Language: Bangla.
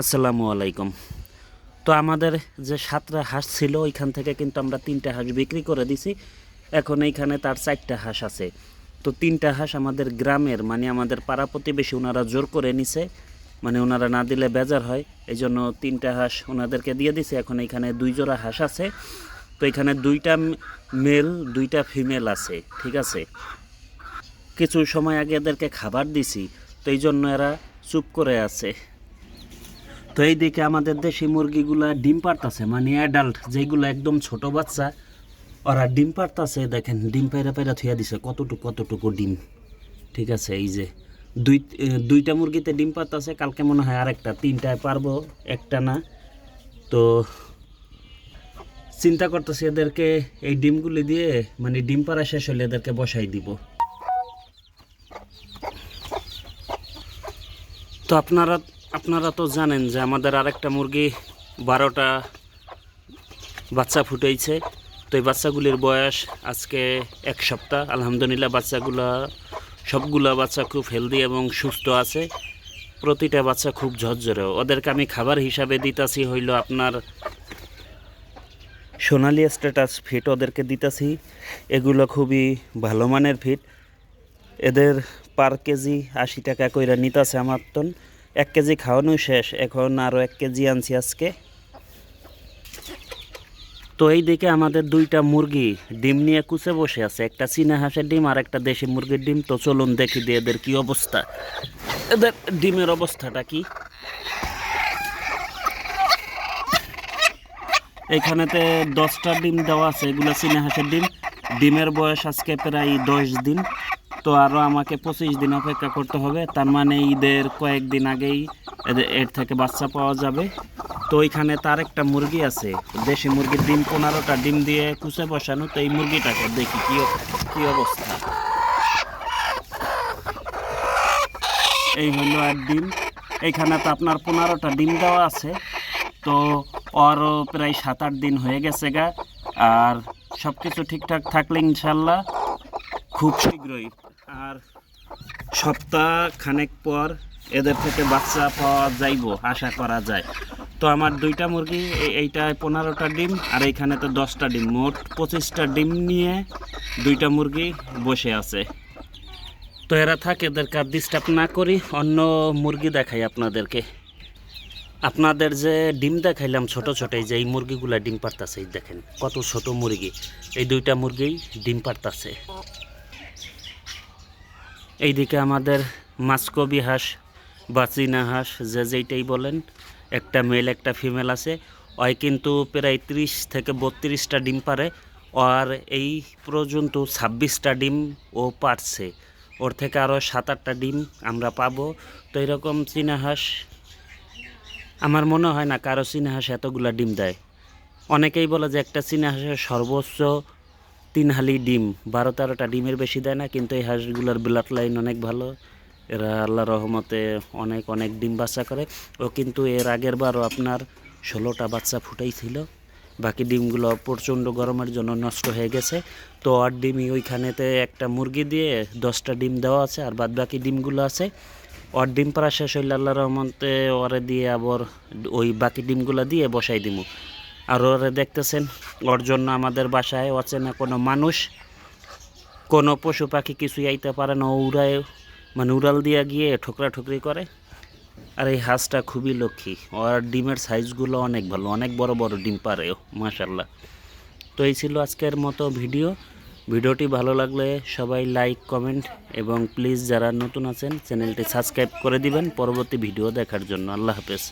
আসসালামু আলাইকুম। তো আমাদের যে সাতটা হাঁস ছিল, ওইখান থেকে কিন্তু আমরা তিনটা হাঁস বিক্রি করে দিছি। এখন এইখানে তার চারটা হাঁস আছে। তো তিনটা হাঁস আমাদের গ্রামের মানে আমাদের পাড়া প্রতিবেশী ওনারা জোর করে নিছে। মানে ওনারা না দিলে বেজার হয়। এই জন্য তিনটা হাঁস ওনাদেরকে দিয়ে দিছে। এখন এইখানে দুই জোড়া হাঁস আছে। তো এখানে দুইটা মেল, দুইটা ফিমেল আছে, ঠিক আছে? কিছু সময় আগে এদেরকে খাবার দিছি। তো এই জন্য এরা চুপ করে আছে। তো এই দিকে আমাদের দেশি মুরগিগুলা ডিম পারতাছে মানে অ্যাডাল্ট যেগুলো একদম ছোট বাচ্চা, ওরা ডিম পারতাছে, দেখেন, ডিম পায়রা পায়রা থুয়া দিছে, কতটুকু কতটুকু ডিম। ঠিক আছে, এই যে, দুই দুইটা মুরগিতে ডিম পারতাছে, কালকে মনে হয় আরেকটা, তিনটায় পারব, একটা না। তো চিন্তা করতেছি এদেরকে এই ডিমগুলি দিয়ে মানে ডিম পাড়া শেষ হলে এদেরকে বসাই দিব। তো আপনারা আপনারা তো জানেন যে আমাদের আরেকটা মুরগি বারোটা বাচ্চা ফুটাইছে। তো এই বাচ্চাগুলির বয়স আজকে এক সপ্তাহ। আলহামদুলিল্লাহ, বাচ্চাগুলা, সবগুলা বাচ্চা খুব হেলদি এবং সুস্থ আছে। প্রতিটা বাচ্চা খুব ঝরঝরে। ওদেরকে আমি খাবার হিসাবে দিতাছি, হইল আপনার সোনালি স্ট্যাটাস ফিট ওদেরকে দিতাছি। এগুলো খুবই ভালো মানের ফিট এদের পার কেজি আশি টাকা কইরা নিতাছে আমার তন এক কেজি খাওয়ানো শেষ। এখন আরও এক কেজি আনছি আজকে। তো এই দিকে আমাদের দুইটা মুরগি ডিম নিয়ে কুচে বসে আছে। একটা চীনা হাঁসের ডিম আর একটা দেশি মুরগির ডিম। তো চলুন দেখি দিয়ে এদের কি অবস্থা। এদের ডিমের অবস্থাটা কি? এখানেতে দশটা ডিম দেওয়া আছে। এগুলো চীনা হাঁসের ডিম। ডিমের বয়স আজকে প্রায় দশ দিন। তো আরও আমাকে পঁচিশ দিন অপেক্ষা করতে হবে। তার মানে ঈদের কয়েকদিন আগেই এর থেকে বাচ্চা পাওয়া যাবে। তো ওইখানে তার একটা মুরগি আছে, দেশি মুরগির ডিম, পনেরোটা ডিম দিয়ে কুচে বসানো। তো এই মুরগিটাকে দেখি কি কি অবস্থা। এই হলো আর ডিম। এইখানে তো আপনার পনেরোটা ডিম দেওয়া আছে। তো ওরও প্রায় সাত, আট দিন হয়ে গেছে গা। আর সব কিছু ঠিকঠাক থাকলে ইনশাল্লাহ খুব শীঘ্রই আর সপ্তাহ খানেক পর এদের থেকে বাচ্চা পাওয়া যাইব, আশা করা যায়। তো আমার দুইটা মুরগি, এ- এইটায় পনেরোটা ডিম আর এইখানে তো দশটা ডিম। মোট পঁচিশটা ডিম নিয়ে দুইটা মুরগি বসে আছে। তো এরা থাক এদেরকে আর ডিস্টার্ব না করি, অন্য মুরগি দেখাই আপনাদেরকে। আপনাদের যে ডিম দেখাইলাম ছোট ছোট, এই যে এই মুরগিগুলা ডিম পারতাছে দেখেন, কত ছোট মুরগি। এই দুইটা মুরগি ডিম পারতাছে। এইদিকে আমাদের মাসকবি হাঁস বা চীনা হাঁস, যে যেইটাই বলেন, একটা মেল একটা ফিমেল আছে। ওই কিন্তু প্রায় ত্রিশ থেকে বত্রিশটা ডিম পারে, আর এই পর্যন্ত ছাব্বিশটা ডিম ও পারছে। ওর থেকে আরও সাত আটটা ডিম আমরা পাবো। তো এরকম চীনা হাঁস, আমার মনে হয় না কারও চীনা হাঁস এতগুলা ডিম দেয়। অনেকেই বলে যে একটা চীনা হাঁসের সর্বোচ্চ তিন হালি ডিম। বারো তেরোটা ডিমের বেশি দেয় না, কিন্তু এই হাঁসগুলোর ব্লাড লাইন অনেক ভালো। এরা আল্লাহ রহমতে অনেক অনেক ডিম বাচ্চা করে। ও কিন্তু এর আগের বারও আপনার ষোলোটা বাচ্চা ফুটাইছিল। বাকি ডিমগুলো প্রচণ্ড গরমের জন্য নষ্ট হয়ে গেছে। তো আর ডিমই ওইখানেতে একটা মুরগি দিয়ে দশটা ডিম দেওয়া আছে, আর বাদ বাকি ডিমগুলো আছে। ওর ডিম পাড়া শেষ হইলে আল্লাহ রহমতে ওরে দিয়ে আবার ওই বাকি ডিমগুলো দিয়ে বসাই দিমু। আর ওরে দেখতেছেন, ওর জন্য আমাদের বাসায় অচেনা কোনো মানুষ, কোনো পশু পাখি কিছুই আইতে পারে না। উড়ায় মানে উড়াল দিয়া গিয়ে ঠোকরা ঠুকরি করে। আর এই হাঁসটা খুবই লক্ষ্মী। ওর ডিমের সাইজগুলো অনেক ভালো, অনেক বড় বড় ডিম পারে মাশাল্লাহ তো এই ছিল আজকের মতো ভিডিও। ভিডিওটি ভালো লাগলে সবাই লাইক, কমেন্ট এবং প্লিজ যারা নতুন আছেন, চ্যানেলটি সাবস্ক্রাইব করে দিবেন পরবর্তী ভিডিও দেখার জন্য। আল্লাহ হাফেজ।